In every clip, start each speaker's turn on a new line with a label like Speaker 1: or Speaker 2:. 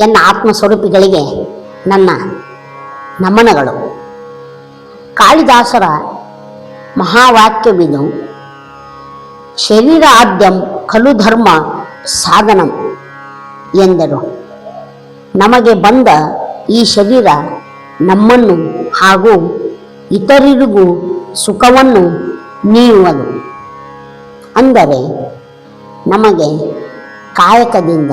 Speaker 1: ಎನ್ನ ಆತ್ಮ ಸ್ವರೂಪಿಗಳಿಗೆ ನನ್ನ ನಮನಗಳು. ಕಾಳಿದಾಸರ ಮಹಾವಾಕ್ಯವಿದು ಶರೀರ ಆದ್ಯಂ ಖಲು ಧರ್ಮ ಸಾಧನಂ ಎಂದರು. ನಮಗೆ ಬಂದ ಈ ಶರೀರ ನಮ್ಮನ್ನು ಹಾಗೂ ಇತರರಿಗೂ ಸುಖವನ್ನು ನೀಡುವುದು ಅಂದರೆ ನಮಗೆ ಕಾಯಕದಿಂದ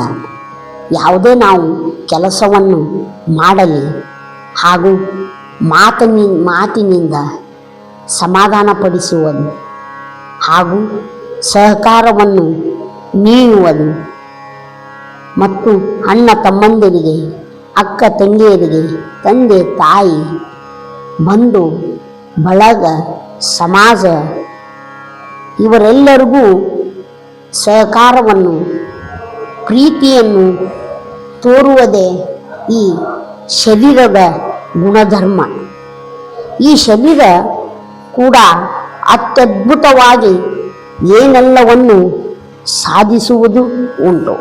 Speaker 1: ಯಾವುದೇ ನಾವು ಕೆಲಸವನ್ನು ಮಾಡಲಿ ಹಾಗೂ ಮಾತಿನ, ಮಾತಿನಿಂದ ಸಮಾಧಾನಪಡಿಸುವುದು ಹಾಗೂ ಸಹಕಾರವನ್ನು ನೀಡುವುದು ಮತ್ತು ಅಣ್ಣ ತಮ್ಮಂದಿರಿಗೆ, ಅಕ್ಕ ತಂಗಿಯರಿಗೆ, ತಂದೆ, ತಾಯಿ, ಬಂಧು, ಬಳಗ, ಸಮಾಜ, ಇವರೆಲ್ಲರಿಗೂ ಸಹಕಾರವನ್ನು ಪ್ರೀತಿಯನ್ನು ತೋರುವುದೇ ಈ ಶರೀರದ ಗುಣಧರ್ಮ. ಈ ಶರೀರ ಕೂಡ ಅತ್ಯದ್ಭುತವಾಗಿ ಏನೆಲ್ಲವನ್ನು ಸಾಧಿಸುವುದು ಉಂಟು.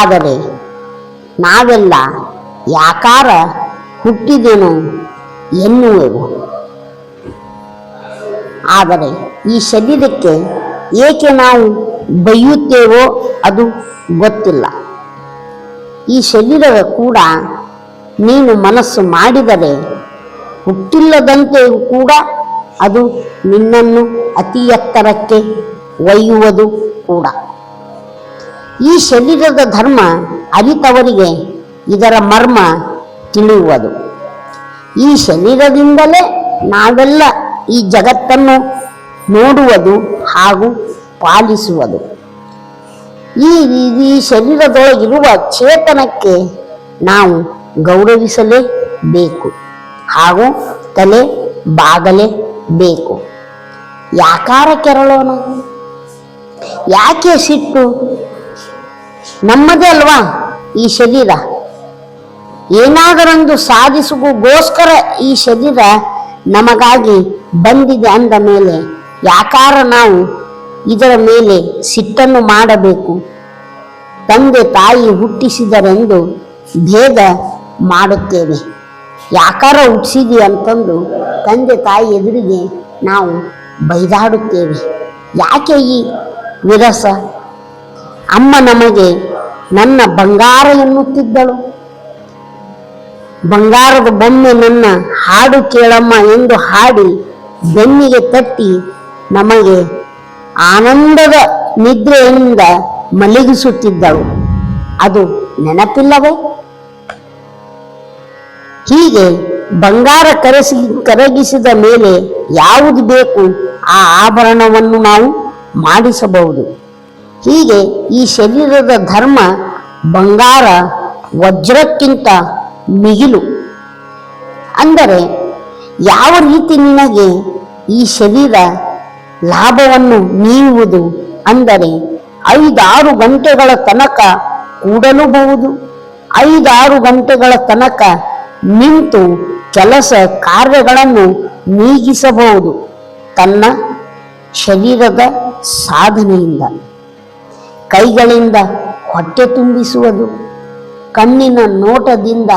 Speaker 1: ಆದರೆ ನಾವೆಲ್ಲ ಯಾಕಾರ ಹುಟ್ಟಿದೆನೋ ಎನ್ನುವೆವು. ಆದರೆ ಈ ಶರೀರಕ್ಕೆ ಏಕೆ ನಾವು ಬೈಯುತ್ತೇವೋ ಅದು ಗೊತ್ತಿಲ್ಲ. ಈ ಶರೀರ ಕೂಡ ನೀನು ಮನಸ್ಸು ಮಾಡಿದರೆ ಹುಟ್ಟಿಲ್ಲದಂತೆಯೂ ಕೂಡ ಅದು ನಿನ್ನನ್ನು ಅತಿ ಎತ್ತರಕ್ಕೆ ಒಯ್ಯುವುದು ಕೂಡ. ಈ ಶರೀರದ ಧರ್ಮ ಅರಿತವರಿಗೆ ಇದರ ಮರ್ಮ ತಿಳಿಯುವುದು. ಈ ಶರೀರದಿಂದಲೇ ನಾವೆಲ್ಲ ಈ ಜಗತ್ತನ್ನು ನೋಡುವುದು ಹಾಗೂ ಪಾಲಿಸುವುದು. ಈ ಈ ಶರೀರದೊಳಗಿರುವ ಚೇತನಕ್ಕೆ ನಾವು ಗೌರವಿಸಲೇಬೇಕು ಹಾಗೂ ತಲೆ ಬಾಗಲೇಬೇಕು. ಯಾಕಾರ ಕೆರಳೋಣ ಯಾಕೆ ಸಿಟ್ಟು? ನಮ್ಮದೇ ಅಲ್ವಾ ಈ ಶರೀರ? ಏನಾದರೊಂದು ಸಾಧಿಸುಗೋಸ್ಕರ ಈ ಶರೀರ ನಮಗಾಗಿ ಬಂದಿದೆ ಅಂದ ಮೇಲೆ ಯಾಕಾರ ನಾವು ಇದರ ಮೇಲೆ ಸಿಟ್ಟನ್ನು ಮಾಡಬೇಕು. ತಂದೆ ತಾಯಿ ಹುಟ್ಟಿಸಿದರೆಂದು ಭೇದ ಮಾಡುತ್ತೇವೆ. ಯಾಕಾರ ಹುಟ್ಟಿಸಿದಿ ಅಂತಂದು ತಂದೆ ತಾಯಿ ಎದುರಿಗೆ ನಾವು ಬೈದಾಡುತ್ತೇವೆ. ಯಾಕೆ ಈ ವಿರಸ ಅಮ್ಮ ನಮಗೆ ನನ್ನ ಬಂಗಾರ ಎನ್ನುತ್ತಿದ್ದಳು. ಬಂಗಾರದ ಬೊಮ್ಮೆ ನನ್ನ ಹಾಡು ಕೇಳಮ್ಮ ಎಂದು ಹಾಡಿ ಬೆನ್ನಿಗೆ ತಟ್ಟಿ ನಮಗೆ ಆನಂದದ ನಿದ್ರೆಯಿಂದ ಮಲಗಿಸುತ್ತಿದ್ದವು ಅದು ನೆನಪಿಲ್ಲವೇ? ಹೀಗೆ ಬಂಗಾರ ಕರೆಸಿ, ಕರಗಿಸಿದ ಮೇಲೆ ಯಾವುದು ಬೇಕು ಆ ಆಭರಣವನ್ನು ನಾವು ಮಾಡಿಸಬಹುದು. ಹೀಗೆ ಈ ಶರೀರದ ಧರ್ಮ ಬಂಗಾರ ವಜ್ರಕ್ಕಿಂತ ಮಿಗಿಲು. ಅಂದರೆ ಯಾವ ರೀತಿ ನಿನಗೆ ಈ ಶರೀರ ಲಾಭವನ್ನು ನೀಡುವುದು ಅಂದರೆ ಐದಾರು ಗಂಟೆಗಳ ತನಕ ಕೂಡಲೂಬಹುದು. ಐದಾರು ಗಂಟೆಗಳ ತನಕ ನಿಂತು ಕೆಲಸ ಕಾರ್ಯಗಳನ್ನು ನೀಗಿಸಬಹುದು. ತನ್ನ ಶರೀರದ ಸಾಧನೆಯಿಂದ. ಕೈಗಳಿಂದ ಹೊಟ್ಟೆ ತುಂಬಿಸುವುದು. ಕಣ್ಣಿನ ನೋಟದಿಂದ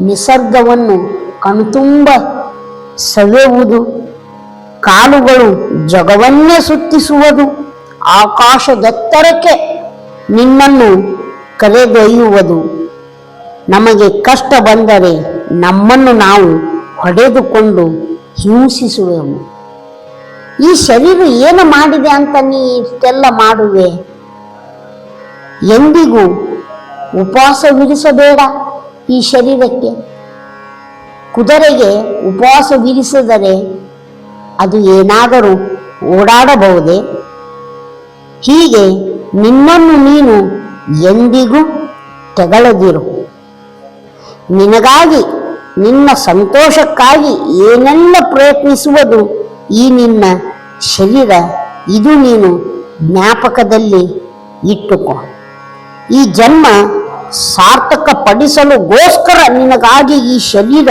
Speaker 1: ನಿಸರ್ಗವನ್ನು ಕಣ್ತುಂಬ ಸವೆಯುವುದು. ಕಾಲುಗಳು ಜಗವನ್ನೇ ಸುತ್ತಿಸುವುದು ಆಕಾಶದತ್ತರಕ್ಕೆ ನಿಮ್ಮನ್ನು ಕರೆದೊಯ್ಯುವುದು. ನಮಗೆ ಕಷ್ಟ ಬಂದರೆ ನಮ್ಮನ್ನು ನಾವು ಹೊಡೆದುಕೊಂಡು ಹಿಂಸಿಸುವೆವು. ಈ ಶರೀರ ಏನು ಮಾಡಿದೆ ಅಂತ ನೀ ಇಷ್ಟೆಲ್ಲ ಮಾಡುವೆ? ಎಂದಿಗೂ ಉಪವಾಸವಿರಿಸಬೇಡ ಈ ಶರೀರಕ್ಕೆ. ಕುದುರೆಗೆ ಉಪವಾಸವಿರಿಸಿದರೆ ಅದು ಏನಾದರೂ ಓಡಾಡಬಹುದೇ? ಹೀಗೆ ನಿನ್ನನ್ನು ನೀನು ಎಂದಿಗೂ ತೆಗಳದಿರು. ನಿನಗಾಗಿ, ನಿನ್ನ ಸಂತೋಷಕ್ಕಾಗಿ ಏನೆಲ್ಲ ಪ್ರಯತ್ನಿಸುವುದು ಈ ನಿನ್ನ ಶರೀರ, ಇದು ನೀನು ಜ್ಞಾಪಕದಲ್ಲಿ ಇಟ್ಟುಕೋ. ಈ ಜನ್ಮ ಸಾರ್ಥಕ ಪಡಿಸಲುಗೋಸ್ಕರ ನಿನಗಾಗಿ ಈ ಶರೀರ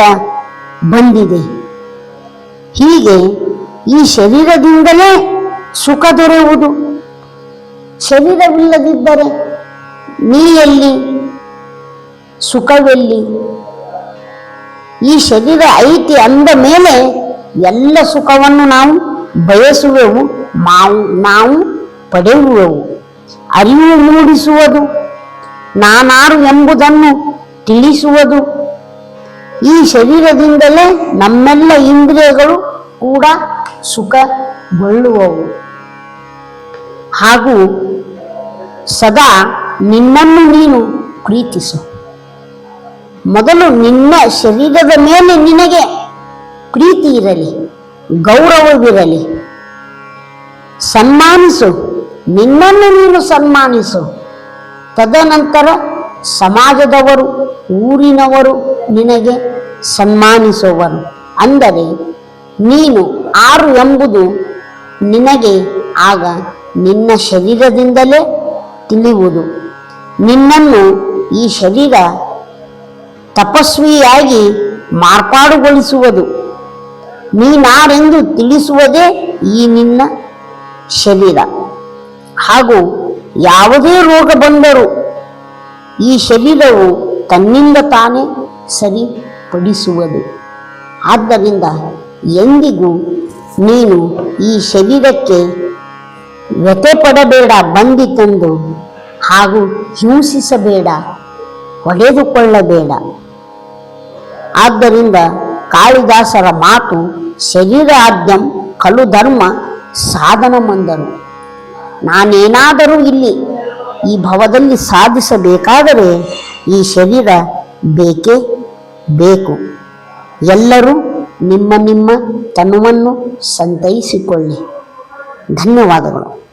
Speaker 1: ಬಂದಿದೆ. ಹೀಗೆ ಈ ಶರೀರದಿಂದಲೇ ಸುಖ ದೊರೆಯುವುದು. ಶರೀರವಿಲ್ಲದಿದ್ದರೆ ನೀ ಎಲ್ಲಿ ಸುಖವೆಲ್ಲಿ? ಈ ಶರೀರ ಐತಿ ಅಂದ ಮೇಲೆ ಎಲ್ಲ ಸುಖವನ್ನು ನಾವು ಬಯಸುವೆವು, ಮಾವು, ನಾವು ಪಡೆಯುವೆವು. ಅರಿವು ಮೂಡಿಸುವುದು, ನಾನಾರು ಎಂಬುದನ್ನು ತಿಳಿಸುವುದು. ಈ ಶರೀರದಿಂದಲೇ ನಮ್ಮೆಲ್ಲ ಇಂದ್ರಿಯಗಳು ಕೂಡ ಸುಖಗೊಳ್ಳುವವು ಹಾಗೂ ಸದಾ ನಿನ್ನನ್ನು ನೀನು ಪ್ರೀತಿಸು. ಮೊದಲು ನಿನ್ನ ಶರೀರದ ಮೇಲೆ ನಿನಗೆ ಪ್ರೀತಿ ಇರಲಿ ಗೌರವವಿರಲಿ ಸನ್ಮಾನಿಸು, ನಿನ್ನನ್ನು ನೀನು ಸನ್ಮಾನಿಸು. ತದನಂತರ ಸಮಾಜದವರು, ಊರಿನವರು ನಿನಗೆ ಸನ್ಮಾನಿಸುವರು. ಅಂದರೆ ನೀನು ಆರು ಎಂಬುದು ನಿನಗೆ ಆಗ ನಿನ್ನ ಶರೀರದಿಂದಲೇ ತಿಳಿಯುವುದು. ನಿನ್ನನ್ನು ಈ ಶರೀರ ತಪಸ್ವಿಯಾಗಿ ಮಾರ್ಪಾಡುಗೊಳಿಸುವುದು. ನೀನಾರೆಂದು ತಿಳಿಸುವುದೇ ಈ ನಿನ್ನ ಶರೀರ. ಹಾಗೂ ಯಾವುದೇ ರೋಗ ಬಂದರೂ ಈ ಶರೀರವು ತನ್ನಿಂದ ತಾನೇ ಸರಿಪಡಿಸುವುದು. ಆದ್ದರಿಂದ ಎಂದಿಗೂ ನೀನು ಈ ಶರೀರಕ್ಕೆ ವ್ಯಥೆ ಪಡಬೇಡ ಬಂದಿತೆಂದು ಹಾಗೂ ಹಿಂಸಿಸಬೇಡ, ಹೊಡೆದುಕೊಳ್ಳಬೇಡ. ಆದ್ದರಿಂದ ಕಾಳಿದಾಸರ ಮಾತು ಶರೀರ ಆದ್ಯಂ ಕಲು ಧರ್ಮ ಸಾಧನ ಮಂದರು. ನಾನೇನಾದರೂ ಇಲ್ಲಿ ಈ ಭವದಲ್ಲಿ ಸಾಧಿಸಬೇಕಾದರೆ ಈ ಶರೀರ ಬೇಕೇ ಬೇಕು. ಎಲ್ಲರೂ ನಿಮ್ಮ ನಿಮ್ಮ ತನುವನ್ನು ಸಂತೈಸಿಕೊಳ್ಳಿ. ಧನ್ಯವಾದಗಳು.